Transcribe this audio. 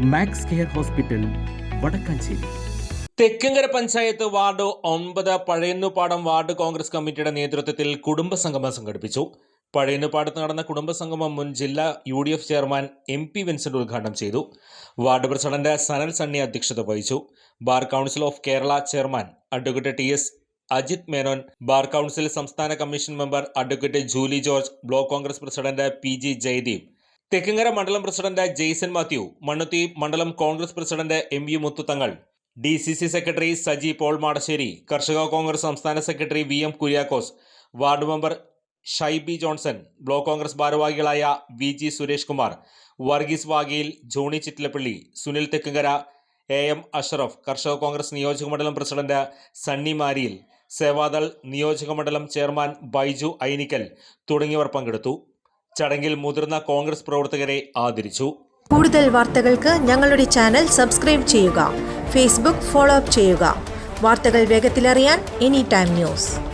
Max care hospital Vadakkanchery Thekkumkara panchayat ward ഒൻപത് Pazhayannupadam ward Congress കമ്മിറ്റിയുടെ നേതൃത്വത്തിൽ കുടുംബസംഗമം സംഘടിപ്പിച്ചു. പഴയന്നുപാടത്ത് നടന്ന കുടുംബസംഗമം മുൻ ജില്ലാ U D F chairman M P Vincent ഉദ്ഘാടനം ചെയ്തു. വാർഡ് പ്രസിഡന്റ് സനൽ സണ്ണി അധ്യക്ഷത വഹിച്ചു. Bar council of Kerala chairman advocate T S Ajith Menon bar council സംസ്ഥാന commission member advocate Julie George block Congress president P G Jayadeep Thekkumkara മണ്ഡലം president Jason Mathew Mannuthy മണ്ഡലം Congress president M U Muthuthangal D C C secretary Saji Paul Madassery കർഷക കോൺഗ്രസ് സംസ്ഥാന secretary V M Kuriakose ward member Shaibi Johnson block Congress ഭാരവാഹികളായ V G Suresh Kumar Varghese Vagayil Johnny Chittilappilly Sunil Thekkumkara A M Ashraf കർഷക കോൺഗ്രസ് നിയോജക മണ്ഡലം president Sunny മാരിയിൽ Seva Dal നിയോജക മണ്ഡലം chairman Baiju Ainickal തുടങ്ങിയവർ പങ്കെടുത്തു. ചടങ്ങിൽ മുതിർന്ന കോൺഗ്രസ് പ്രവർത്തകരെ ആദരിച്ചു. കൂടുതൽ വാർത്തകൾക്ക് ഞങ്ങളുടെ ചാനൽ സബ്സ്ക്രൈബ് ചെയ്യുക. ഫേസ്ബുക്ക് ഫോളോ അപ്പ് ചെയ്യുക. വാർത്തകൾ വേഗത്തിലറിയാൻ എനി ടൈം ന്യൂസ്.